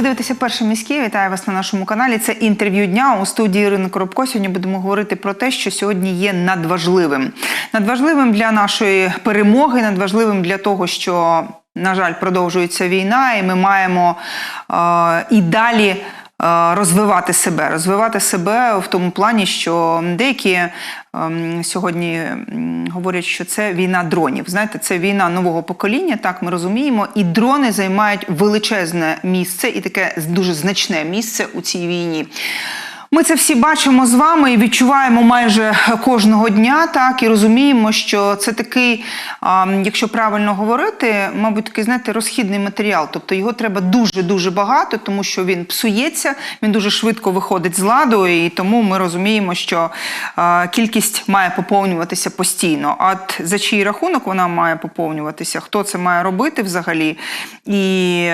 Ви дивитеся перше міське. Вітаю вас на нашому каналі. Це інтерв'ю дня у студії Ірини Коробко. Сьогодні будемо говорити про те, що сьогодні є надважливим. Надважливим для нашої перемоги, надважливим для того, що, на жаль, продовжується війна, і ми маємо е, і далі. Е, Розвивати себе, розвивати себе в тому плані, що деякі ем, сьогодні говорять, що це війна дронів. Знаєте, це війна нового покоління, так ми розуміємо, і дрони займають величезне місце і таке дуже значне місце у цій війні. Ми це всі бачимо з вами і відчуваємо майже кожного дня, так і розуміємо, що це такий, якщо правильно говорити, мабуть, такий знаєте, розхідний матеріал. Тобто його треба дуже дуже багато, тому що він псується, він дуже швидко виходить з ладу, і тому ми розуміємо, що кількість має поповнюватися постійно. От за чий рахунок вона має поповнюватися? Хто це має робити взагалі? І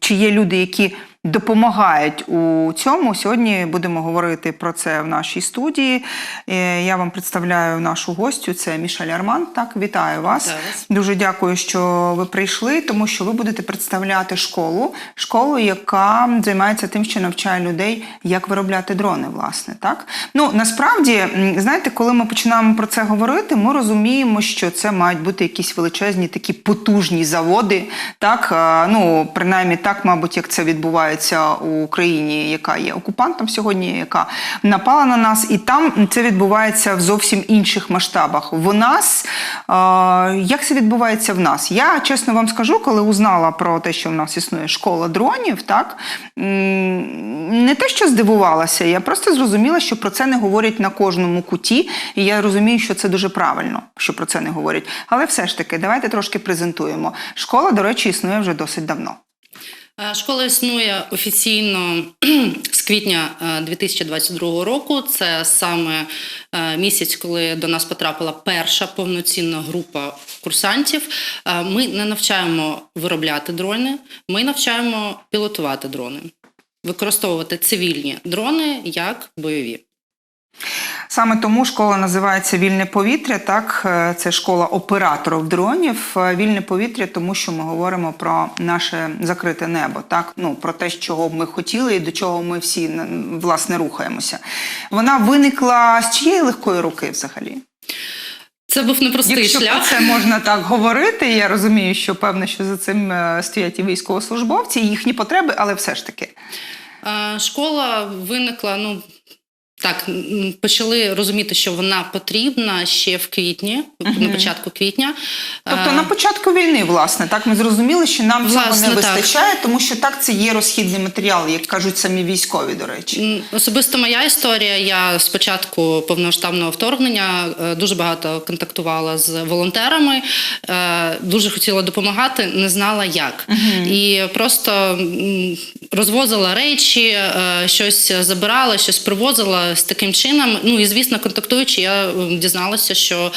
чи є люди, які допомагають у цьому. Сьогодні будемо говорити про це в нашій студії. Е, Я вам представляю нашу гостю. Це Мішель Арман. Так, вітаю вас. Вітаю вас. Дуже дякую, що ви прийшли, тому що ви будете представляти школу, школу, яка займається тим, що навчає людей, як виробляти дрони. Власне, так ну насправді, знаєте, коли ми починаємо про це говорити, ми розуміємо, що це мають бути якісь величезні такі потужні заводи. Так, ну принаймні так, мабуть, як це відбувається у Україні, яка є окупантом сьогодні, яка напала на нас, і там це відбувається в зовсім інших масштабах. В нас як це відбувається в нас? Я чесно вам скажу, коли узнала про те, що в нас існує школа дронів, так не те, що здивувалася, я просто зрозуміла, що про це не говорять на кожному куті, і я розумію, що це дуже правильно, що про це не говорять. Але все ж таки, давайте трошки презентуємо. Школа, до речі, існує вже досить давно. Е, Школа існує офіційно з квітня е, 2022 року. Це саме е, місяць, коли до нас потрапила перша повноцінна група курсантів. Е, Ми не навчаємо виробляти дрони, ми навчаємо пілотувати дрони, використовувати цивільні дрони як бойові. Саме тому школа називається Вільне повітря. Так, Е, це школа операторів дронів. Е, Вільне повітря, тому що ми говоримо про наше закрите небо, так ну про те, чого б ми хотіли і до чого ми всі власне рухаємося. Вона виникла з чиєї легкої руки взагалі? Це був непростий Якщо шлях. про це можна так говорити, я розумію, що певно, що за цим е, стоять і військовослужбовці, і їхні потреби, але все ж таки. Школа виникла, ну. Так, почали розуміти, що вона потрібна ще в квітні, на початку квітня. Тобто Е, на початку війни, власне, так ми зрозуміли, що нам Власне, цього не так. вистачає, тому що так це є розхідний матеріал, як кажуть самі військові, до речі. Особисто моя історія. Я з початку повноштабного вторгнення е, дуже багато контактувала з волонтерами, е, дуже хотіла допомагати, не знала як. І просто розвозила речі, щось забирала, щось привозила з таким чином. Ну і звісно, контактуючи, я дізналася, що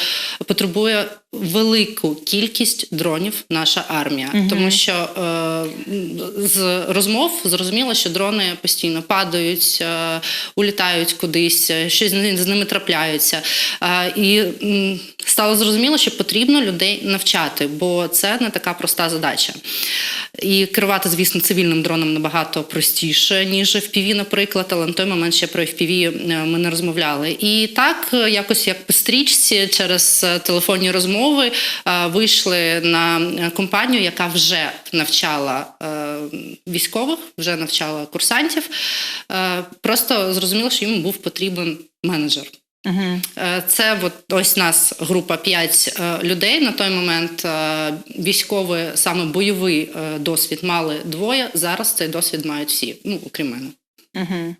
потребує. Велику кількість дронів наша армія, тому що е, з розмов зрозуміло, що дрони постійно падають, е, улітають кудись, е, щось з ними- трапляються. Е, і стало зрозуміло, що потрібно людей навчати, бо це не така проста задача. І керувати, звісно, цивільним дроном набагато простіше, ніж FPV, наприклад, але на той момент ще про FPV е, ми не розмовляли. І так, е, якось як по стрічці, через е, телефонні розмови вийшли на компанію, яка вже навчала військових, вже навчала курсантів. Просто зрозуміло, що їм був потрібен менеджер. Угу. Е, Це от ось нас група 5 людей. На той момент е, військовий, саме бойовий е, досвід мали двоє. Зараз цей досвід мають всі, ну окрім мене. Угу.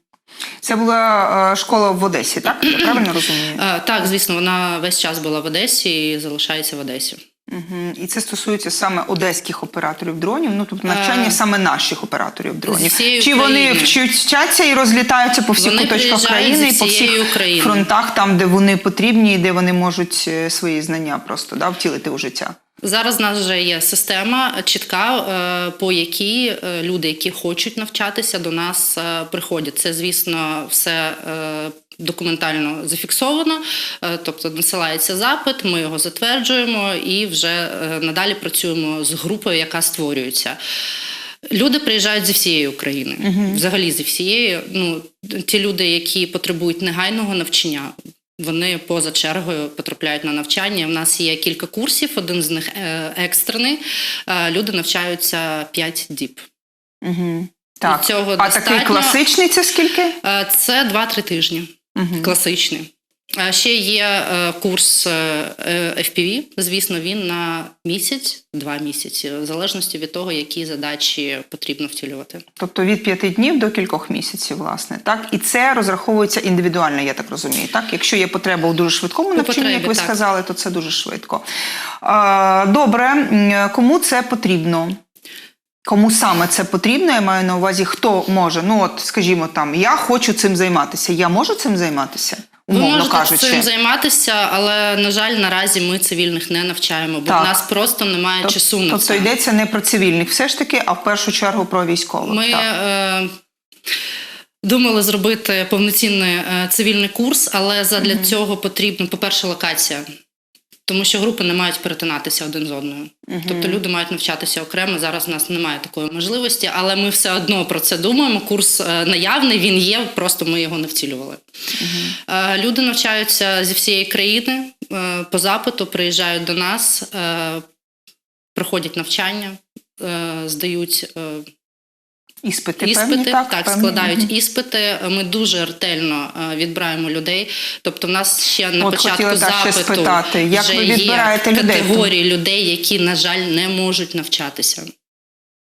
Це була е, школа в Одесі, так? Я правильно розумію? Е, Так, звісно, вона весь час була в Одесі і залишається в Одесі. Угу. І це стосується саме одеських операторів дронів, ну тобто навчання Е, саме наших операторів дронів. Чи вони вчаться і розлітаються по всіх куточках країни і по всіх України. фронтах, там, де вони потрібні і де вони можуть е, свої знання просто да, втілити у життя. Зараз в нас вже є система чітка, е, по якій е, люди, які хочуть навчатися, до нас е, приходять. Це, звісно, все документально зафіксовано, тобто насилається запит, ми його затверджуємо і вже надалі працюємо з групою, яка створюється. Люди приїжджають зі всієї України, взагалі зі всієї. Ну, ті люди, які потребують негайного навчання, вони поза чергою потрапляють на навчання. У нас є кілька курсів, один з них е, екстрений. Е, Люди навчаються 5 діб. Угу. Так. цього а такий класичний це скільки? Е, Це 2-3 тижні. Угу. Класичний. А Ще є е, курс е, е, FPV. Звісно, він на місяць, два місяці, в залежності від того, які задачі потрібно втілювати. Тобто від п'яти днів до кількох місяців, власне, так і це розраховується індивідуально, я так розумію. Так, якщо є потреба у дуже швидкому навчанні, як ви так. сказали, то це дуже швидко. Е, Добре, кому це потрібно? Кому саме це потрібно? Я маю на увазі, хто може. Ну, от, скажімо, там я хочу цим займатися. Я можу цим займатися, Ви можете кажучи. цим займатися, але на жаль, наразі ми цивільних не навчаємо, бо Так. в нас просто немає Тоб- часу на тобто це. йдеться не про цивільних, все ж таки, а в першу чергу про військових. Ми так. е, думали зробити повноцінний е, цивільний курс, але задля цього потрібна, по-перше, локація. Тому що групи не мають перетинатися один з одною. Тобто люди мають навчатися окремо. Зараз у нас немає такої можливості, але ми все одно про це думаємо. Курс е, наявний, він є, просто ми його не втілювали. Е, Люди навчаються зі всієї країни е, по запиту, приїжджають до нас, проходять навчання, здають Іспити, іспити, певні, так, так, певні. складають іспити. Ми дуже ретельно е, відбираємо людей. Тобто, в нас ще на От початку хотіла запиту спитати, як вже ви є людей? категорії людей, які, на жаль, не можуть навчатися.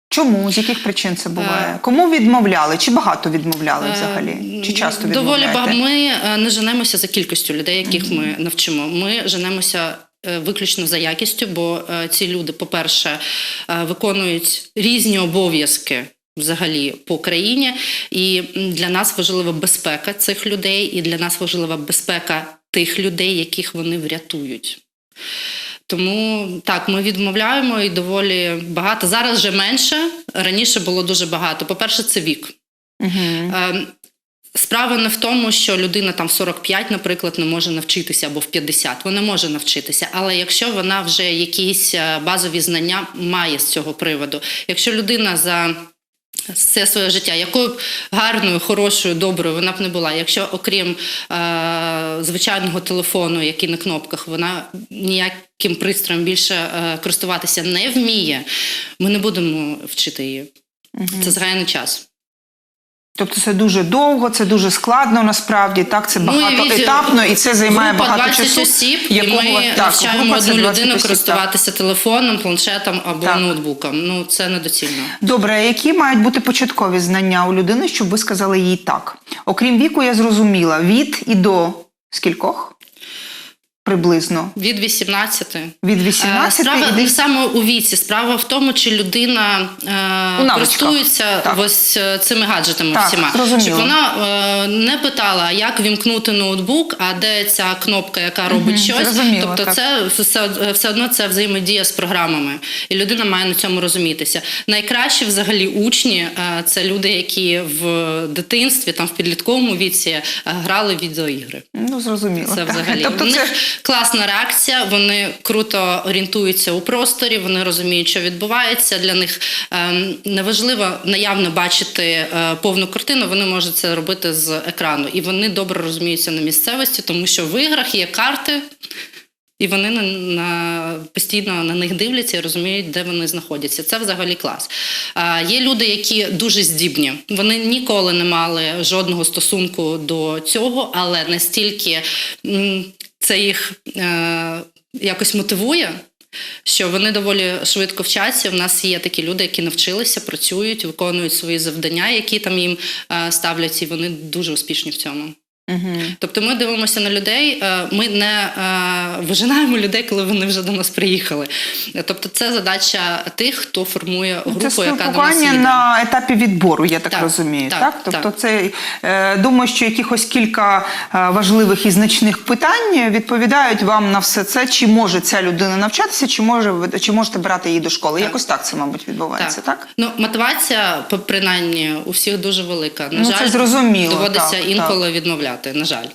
Чому? З яких причин це буває? Е, Кому відмовляли? Чи багато відмовляли Е, взагалі? Чи часто Доволі відмовляєте? багато. Ми не женемося за кількістю людей, яких ми навчимо. Ми женемося. Виключно за якістю, бо ці люди, по-перше, виконують різні обов'язки взагалі по країні, і для нас важлива безпека цих людей, і для нас важлива безпека тих людей, яких вони врятують. Тому так, ми відмовляємо і доволі багато. Зараз вже менше. Раніше було дуже багато. По-перше, це вік. Е, Справа не в тому, що людина там в 45, наприклад, не може навчитися або в 50. Вона може навчитися, але якщо вона вже якісь е, базові знання має з цього приводу, якщо людина за все своє життя, якою б гарною, хорошою, доброю вона б не була. Якщо окрім е, звичайного телефону, який на кнопках, вона ніяким пристроєм більше е, користуватися не вміє, ми не будемо вчити її. Це згаяний час. Тобто це дуже довго, це дуже складно насправді. Так, це багатоетапно і це займає Група багато 20 часу. осіб, якого- і ми так, навчаємо одну людину осіб, користуватися телефоном, планшетом або Так. ноутбуком. Ну це недоцільно. Добре, а які мають бути початкові знання у людини, щоб ви сказали їй так? Окрім віку, я зрозуміла, від і до скількох? Приблизно. Від 18. Від Е, 18 Справа і не саме у віці. Справа в тому, чи людина е, користується Так. ось е, цими гаджетами Так, всіма. зрозуміло. Щоб вона е, не питала, як вімкнути ноутбук, а де ця кнопка, яка робить щось. зрозуміло, тобто, так. це все, все одно це взаємодія з програмами, і людина має на цьому розумітися. Найкращі взагалі учні е, це люди, які в дитинстві, там в підлітковому віці е, грали в відеоігри. ну зрозуміло. Це так. взагалі Тобто це класна реакція. Вони круто орієнтуються у просторі, вони розуміють, що відбувається. Для них ем, неважливо наявно бачити е, повну картину. Вони можуть це робити з екрану, і вони добре розуміються на місцевості, тому що в іграх є карти. І вони на, на, постійно на них дивляться і розуміють, де вони знаходяться. Це взагалі клас. А, є люди, які дуже здібні. Вони ніколи не мали жодного стосунку до цього, але настільки м, це їх е, якось мотивує. Що вони доволі швидко вчаться. У нас є такі люди, які навчилися, працюють, виконують свої завдання, які там їм е, ставлять, і вони дуже успішні в цьому. Угу. Тобто ми дивимося на людей, е, ми не е, вижинаємо людей, коли вони вже до нас приїхали. Тобто, це задача тих, хто формує групу, Ну, Це яка до нас їде. на етапі відбору, я так, Так, розумію. Так, так, Тобто, так. це е, думаю, що якихось кілька важливих і значних питань відповідають вам на все це, чи може ця людина навчатися, чи може чи можете брати її до школи. Так. Якось так це, мабуть, відбувається, так? Ну, мотивація, принаймні, у всіх дуже велика. На Ну, жаль, це зрозуміло, доводиться так, інколи відмовляти. На жаль.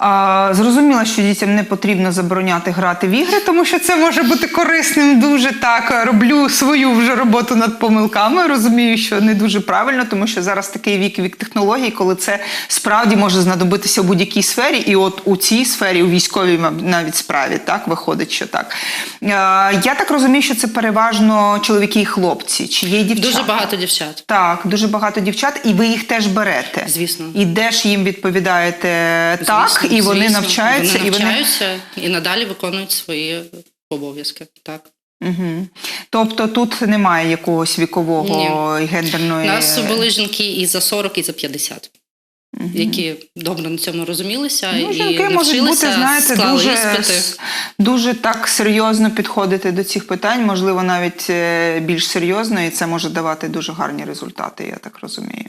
А, зрозуміло, що дітям не потрібно забороняти грати в ігри, тому що це може бути корисним. Дуже так роблю свою вже роботу над помилками. Розумію, що не дуже правильно, тому що зараз такий вік вік технологій, коли це справді може знадобитися у будь-якій сфері, і от у цій сфері, у військовій навіть справі, так виходить, що так. А, я так розумію, що це переважно чоловіки і хлопці. Чи є дівчата? Дуже багато дівчат. Так, дуже багато дівчат, і ви їх теж берете. Звісно. І де ж їм відповідаєте так, Звісно, і вони звісно. навчаються, вони і вони. навчаються і надалі виконують свої обов'язки. Так. Угу. Тобто тут немає якогось вікового і У нас були жінки і за 40, і за 50. Які добре на цьому розумілися Ну, і жінки можуть бути, знаєте, дуже, іспити. дуже так серйозно підходити до цих питань, можливо, навіть е, більш серйозно, і це може давати дуже гарні результати, я так розумію.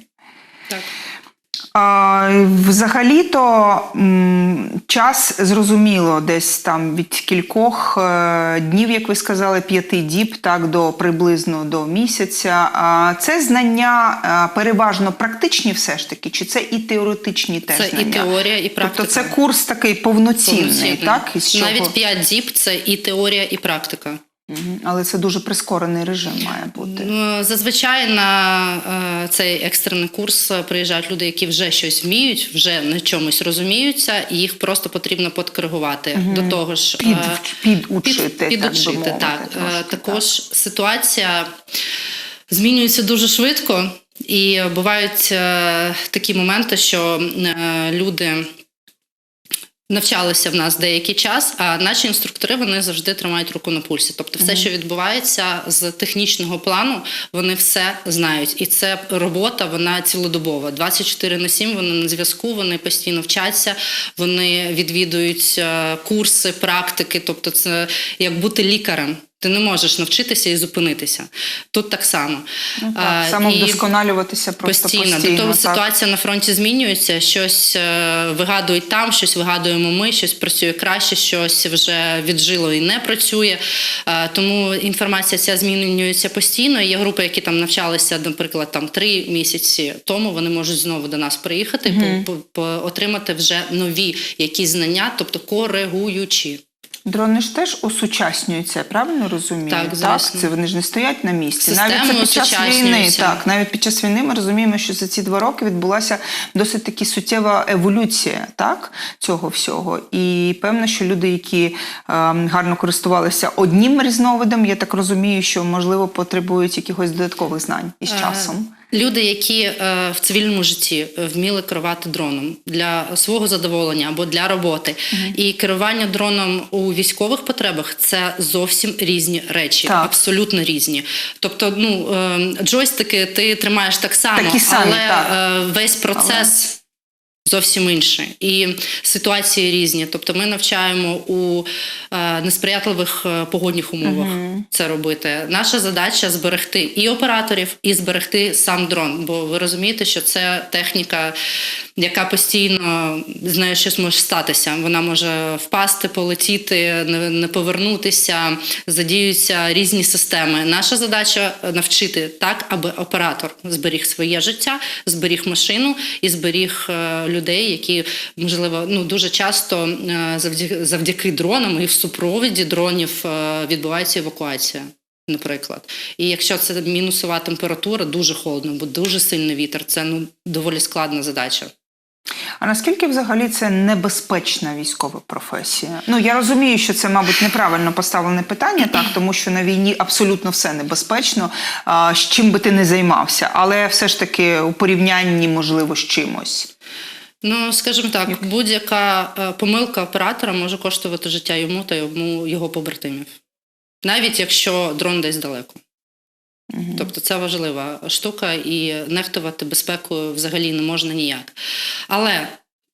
Так. Взагалі-то час зрозуміло, десь там від кількох е, днів, як ви сказали, п'яти діб, так до приблизно до місяця. Це знання переважно практичні, все ж таки, чи це і теоретичні теж Це знання? і теорія, і практика. Тобто це курс такий повноцінний, Повноцінний. так? Із чого? Навіть 5 діб це і теорія, і практика. Але це дуже прискорений режим має бути. Ну, Зазвичай на е, цей екстрений курс приїжджають люди, які вже щось вміють, вже на чомусь розуміються, і їх просто потрібно подкоригувати. До того ж, Під, е, підучити, під, так би підучити, мовити. так. Е, трошки, Також ситуація змінюється дуже швидко, і бувають е, такі моменти, що е, люди. Навчалися в нас деякий час, а наші інструктори вони завжди тримають руку на пульсі. Тобто, все, що відбувається з технічного плану, вони все знають. І це робота, вона цілодобова. 24 на 7 вони на зв'язку, вони постійно вчаться, вони відвідують е, курси, практики. Тобто, це як бути лікарем. Ти не можеш навчитися і зупинитися. Тут так само. Ну, так, самовдосконалюватися просто постійно. постійно. До того так. ситуація на фронті змінюється, щось е, вигадують там, щось вигадуємо ми, щось працює краще, щось вже віджило і не працює. Е, тому інформація ця змінюється постійно. Є групи, які там навчалися, наприклад, там три місяці тому. Вони можуть знову до нас приїхати, по, по, по- отримати вже нові якісь знання, тобто коригуючі. Дрони ж теж осучаснюються, я правильно розумію? Так, звісно. це вони ж не стоять на місці. Системи навіть це під час війни. Так, навіть під час війни ми розуміємо, що за ці два роки відбулася досить таки суттєва еволюція так, цього всього. І певно, що люди, які е, гарно користувалися одним різновидом, я так розумію, що можливо потребують якихось додаткових знань із Е, часом. Люди, які е, в цивільному житті е, вміли керувати дроном для свого задоволення або для роботи, і керування дроном у військових потребах це зовсім різні речі, Так. абсолютно різні. Тобто, ну е, джойстики ти тримаєш так само, Такі самі, але так. е, весь процес. Зовсім інше. І ситуації різні. Тобто ми навчаємо у е, несприятливих е, погодних умовах це робити. Наша задача зберегти і операторів, і зберегти сам дрон. Бо ви розумієте, що це техніка, яка постійно з нею щось може статися. Вона може впасти, полетіти, не, повернутися, задіються різні системи. Наша задача навчити так, аби оператор зберіг своє життя, зберіг машину і зберіг е, людей, які можливо ну дуже часто е, завдяки, завдяки дронам і в супровіді дронів е, відбувається евакуація. Наприклад, і якщо це мінусова температура, дуже холодно, бо дуже сильний вітер, це ну доволі складна задача. А наскільки взагалі це небезпечна військова професія? Ну я розумію, що це, мабуть, неправильно поставлене питання, так тому що на війні абсолютно все небезпечно, а, з чим би ти не займався, але все ж таки у порівнянні, можливо, з чимось. Ну, скажімо так, будь-яка е, помилка оператора може коштувати життя йому та йому його побратимів, навіть якщо дрон десь далеко. Тобто це важлива штука, і нехтувати безпекою взагалі не можна ніяк. Але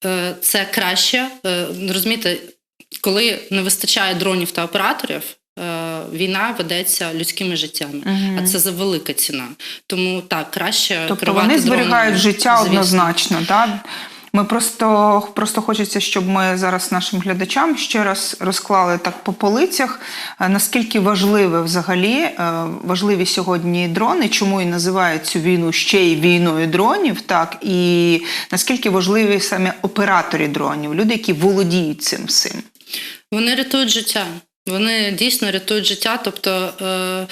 е, це краще, е, розумієте, коли не вистачає дронів та операторів. е, Війна ведеться людськими життями, а це за велика ціна. Тому так краще Тобто керувати вони зберігають дронами, життя звісно. однозначно, так? Ми просто, просто хочеться, щоб ми зараз нашим глядачам ще раз розклали так по полицях, е, наскільки важливе взагалі е, важливі сьогодні дрони, чому і називають цю війну ще й війною дронів, так і наскільки важливі саме операторі дронів, люди, які володіють цим всім. Вони рятують життя. Вони дійсно рятують життя, тобто е,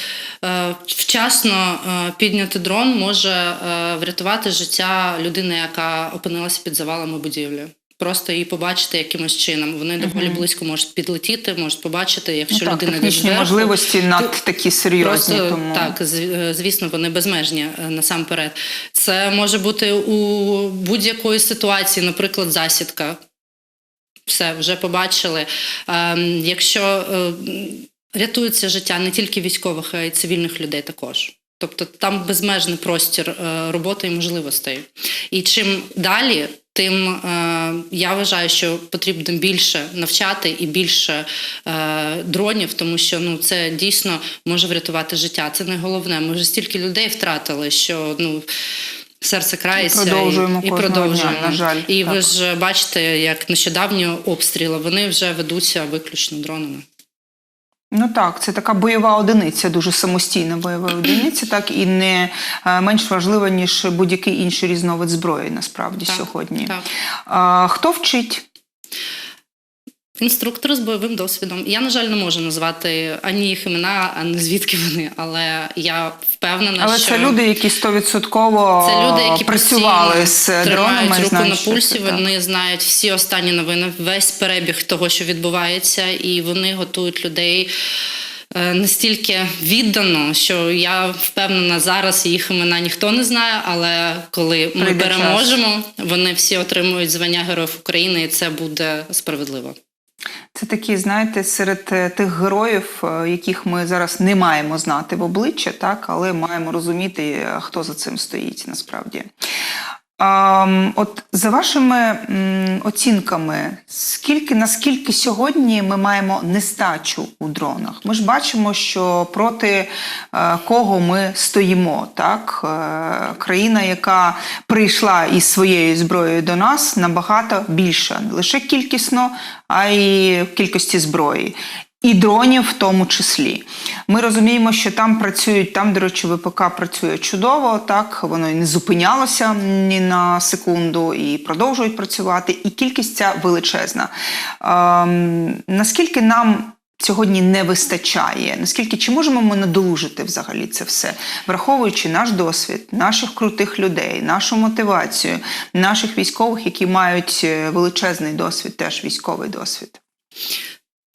е, вчасно е, підняти дрон може врятувати життя людини, яка опинилася під завалами будівлі. Просто її побачити якимось чином. Вони доволі близько можуть підлетіти, можуть побачити, якщо Ну, так, людина технічні зверху, можливості над такі серйозні. Просто тому... так, звісно, вони безмежні насамперед. Це може бути у будь-якої ситуації, наприклад, засідка. Все, вже побачили. Ем, Якщо е, рятується життя не тільки військових, а й цивільних людей також. Тобто там безмежний простір е, роботи і можливостей. І чим далі, тим е, я вважаю, що потрібно більше навчати і більше дронів, тому що ну це дійсно може врятувати життя. Це найголовне. Ми вже стільки людей втратили, що ну. Серце крається І продовжуємо і, і продовжуємо. дня, на жаль, і ви ж бачите, як нещодавні обстріли вони вже ведуться виключно дронами. Ну так, це така бойова одиниця, дуже самостійна бойова одиниця, так і не е, менш важлива, ніж будь-який інший різновид зброї, насправді, Так, сьогодні. так. А, хто вчить? Інструктори з бойовим досвідом. Я, на жаль, не можу назвати ані їх імена, ані звідки вони, але я впевнена, Але що це люди, які стовідсотково це люди, які працювали з тримають і руку знають, на пульсі. це, так. Вони знають всі останні новини, весь перебіг того, що відбувається, і вони готують людей. е, Настільки віддано, що я впевнена, зараз їх імена ніхто не знає, але коли ми Прийде переможемо, вони всі отримують звання Героїв України, і це буде справедливо. Це такі, знаєте, серед е, тих героїв, е, яких ми зараз не маємо знати в обличчя, так, але маємо розуміти, е, хто за цим стоїть насправді. От за вашими оцінками, скільки наскільки сьогодні ми маємо нестачу у дронах? Ми ж бачимо, що проти е, кого ми стоїмо, так? Е, країна, яка прийшла із своєю зброєю до нас, набагато більша, не лише кількісно, а й в кількості зброї. І дронів в тому числі. Ми розуміємо, що там працюють, там, до речі, ВПК працює чудово, так воно і не зупинялося ні на секунду і продовжують працювати, і кількість ця величезна. Ем, наскільки нам сьогодні не вистачає? Наскільки чи можемо ми надолужити взагалі це все, враховуючи наш досвід, наших крутих людей, нашу мотивацію, наших військових, які мають е, величезний досвід, теж військовий досвід?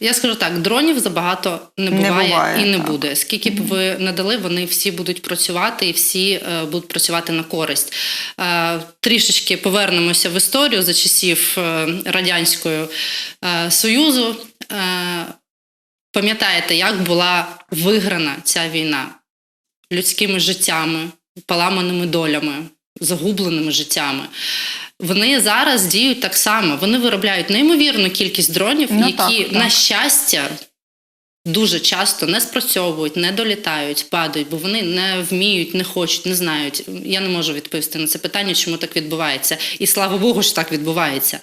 Я скажу так: дронів забагато не Не буває, буває, і не так. буде. Скільки б ви не дали, вони всі будуть працювати і всі е, будуть працювати на користь. Е, трішечки повернемося в історію за часів е, Радянського е, Союзу. Е, пам'ятаєте, як була виграна ця війна людськими життями, поламаними долями, загубленими життями. Вони зараз діють так само. Вони виробляють неймовірну кількість дронів, Ну, які, так, так. на щастя, дуже часто не спрацьовують, не долітають, падають, бо вони не вміють, не хочуть, не знають. Я не можу відповісти на це питання, чому так відбувається. І слава Богу, що так відбувається.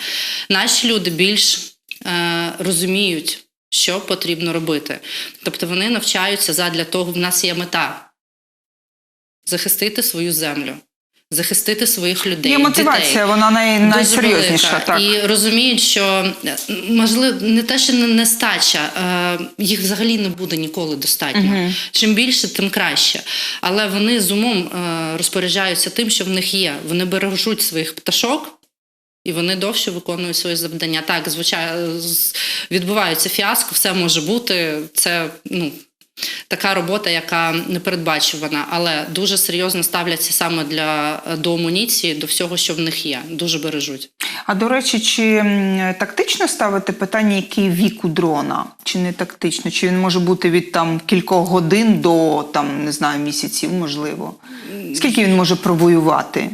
Наші люди більш е, розуміють, що потрібно робити. Тобто вони навчаються задля того, в нас є мета захистити свою землю. Захистити своїх людей. Є мотивація, дітей. вона най, найсерйозніша. Так. І розуміють, що е, можливо не те, що не нестача, е, їх взагалі не буде ніколи достатньо. Мгм. Чим більше, тим краще. Але вони з умом е, розпоряджаються тим, що в них є. Вони бережуть своїх пташок. І вони довше виконують свої завдання. Так, звичайно, відбувається фіаско, все може бути. Це ну, така робота, яка непередбачувана, але дуже серйозно ставляться саме для е, до амуніції, до всього, що в них є. Дуже бережуть. А до речі, чи тактично ставити питання, який вік у дрона? Чи не тактично? Чи він може бути від там кількох годин до там не знаю місяців, можливо? Скільки він може провоювати?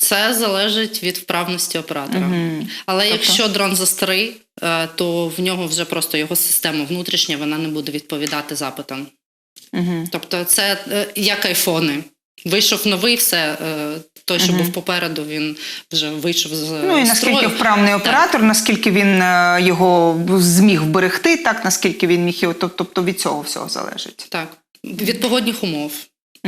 Це залежить від вправності оператора. Мгм. Але Тобто? якщо дрон застарий, е, то в нього вже просто його система внутрішня, вона не буде відповідати запитам. Угу. Тобто, це е, як айфони. Вийшов новий, все. е, Той, що був попереду, він вже вийшов з Ну і наскільки строю. вправний Так. оператор, наскільки він його зміг вберегти, так наскільки він міг його, тобто від цього всього залежить. Так. Від погодних умов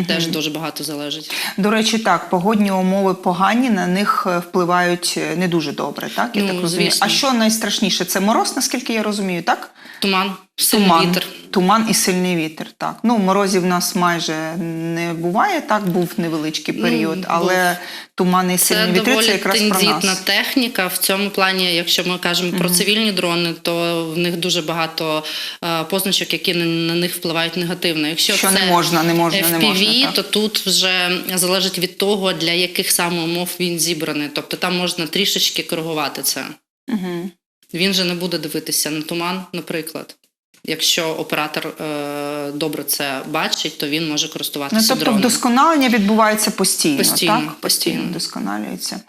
теж дуже багато залежить. До речі, так, погодні умови погані, на них е, впливають е, не дуже добре, так? Я Ну, так розумію. звісно. А що найстрашніше? Це мороз, наскільки я розумію, так? Туман, Туман. вітер. Туман і сильний вітер. Так. Ну, морозів в нас майже не буває, так, був невеличкий період, був. але туман і Це сильні вітри це якраз про нас. техніка. В цьому плані, якщо ми кажемо про цивільні дрони, то в них дуже багато е, позначок, які на, на них впливають негативно. Якщо Що це не можна, не можна, не можна, так. то тут вже залежить від того, для яких саме умов він зібраний. Тобто там можна трішечки коригувати це. Угу. Він же не буде дивитися на туман, наприклад. Якщо оператор е, добре це бачить, то він може Ну, користуватися тобто дроном. вдосконалення відбувається постійно, Постійно, так? постійно. вдосконалюється.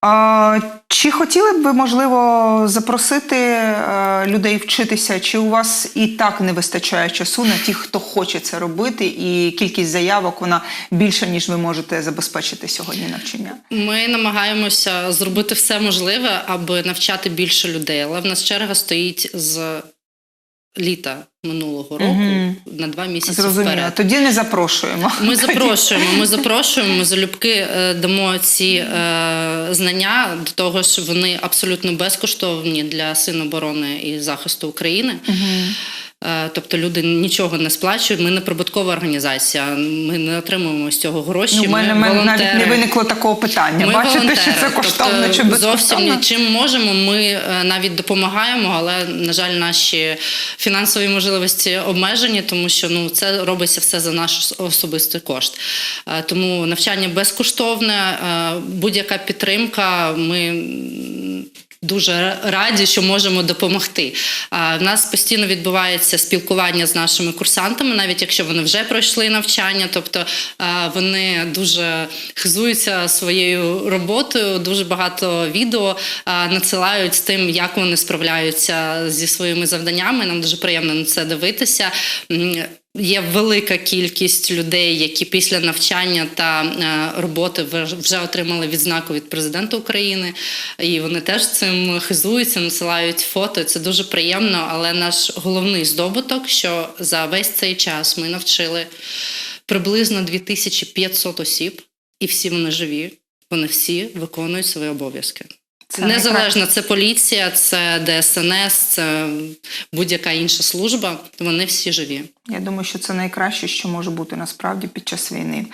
А, чи хотіли б ви, можливо, запросити е, людей вчитися, чи у вас і так не вистачає часу на тих, хто хоче це робити, і кількість заявок вона більша, ніж ви можете забезпечити сьогодні навчання? Ми намагаємося зробити все можливе, аби навчати більше людей. Але в нас черга стоїть з літа минулого року Мгм. на два місяці Зрозуміло. вперед. Тоді не запрошуємо. Ми запрошуємо, ми запрошуємо, ми залюбки е, дамо ці е, знання до того, що вони абсолютно безкоштовні для син оборони і захисту України. Е, Тобто люди нічого не сплачують. Ми не прибуткова організація. Ми не отримуємо з цього гроші. Ну, у мене, ми навіть не виникло такого питання. Ми Бачите, волонтери. чи це коштовно, тобто, чи безкоштовно? Зовсім чим можемо. Ми е, навіть допомагаємо, але на жаль, наші фінансові можливості обмежені, тому що ну це робиться все за наш особистий кошт. Е, Тому навчання безкоштовне, е, будь-яка підтримка. Ми. Дуже раді, що можемо допомогти. В нас постійно відбувається спілкування з нашими курсантами, навіть якщо вони вже пройшли навчання. Тобто вони дуже хизуються своєю роботою. Дуже багато відео надсилають з тим, як вони справляються зі своїми завданнями. Нам дуже приємно на це дивитися. Є велика кількість людей, які після навчання та е, роботи вже отримали відзнаку від президента України, і вони теж цим хизуються, насилають фото. Це дуже приємно. Але наш головний здобуток, що за весь цей час ми навчили приблизно 2500 осіб, і всі вони живі. Вони всі виконують свої обов'язки. Це Незалежно, це поліція, це ДСНС, це будь-яка інша служба. Вони всі живі. Я думаю, що це найкраще, що може бути насправді під час війни.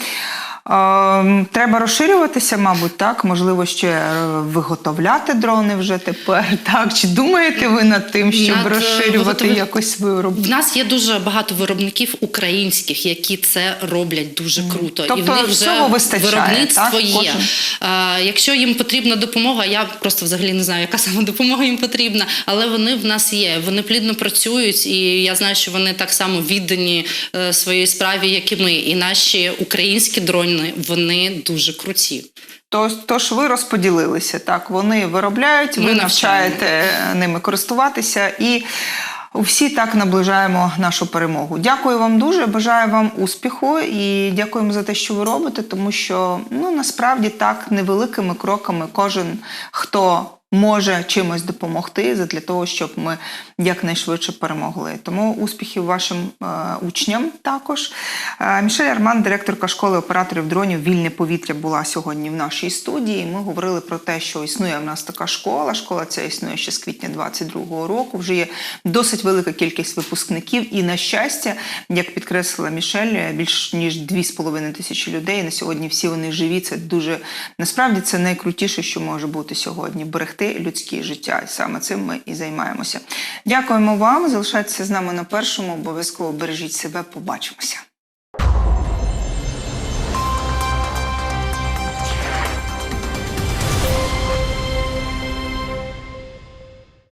Треба розширюватися, мабуть, так. Можливо, ще е, виготовляти дрони вже тепер. Так чи думаєте ви над тим, щоб Над, е, розширювати виготовля- якось виробництво? В нас є дуже багато виробників українських, які це роблять дуже круто. і в Тобто них вже всього вистачає, виробництво так? є. Кожен. А, якщо їм потрібна допомога, я просто взагалі не знаю, яка саме допомога їм потрібна, але вони в нас є. Вони плідно працюють, і я знаю, що вони так само віддані е, своїй справі, як і ми. І наші українські дрони вони дуже круті. Тож, тож ви розподілилися. Так, вони виробляють, ви Ми навчаєте ними користуватися і. Всі так наближаємо нашу перемогу. Дякую вам дуже. Бажаю вам успіху і дякуємо за те, що ви робите, тому що ну насправді так невеликими кроками кожен хто може чимось допомогти для того, щоб ми якнайшвидше перемогли. Тому успіхів вашим е, учням також. Е, Мішель Арман, директорка школи операторів дронів Вільне повітря, була сьогодні в нашій студії. Ми говорили про те, що існує в нас така школа. Школа ця існує ще з квітня 22-го року. Вже є досить велика кількість випускників. І на щастя, як підкреслила Мішель, більш ніж 2,5 тисячі людей. На сьогодні всі вони живі. Це дуже насправді це найкрутіше, що може бути сьогодні берегти людське життя. І саме цим ми і займаємося. Дякуємо вам. Залишайтеся з нами на першому. Обов'язково бережіть себе. Побачимося.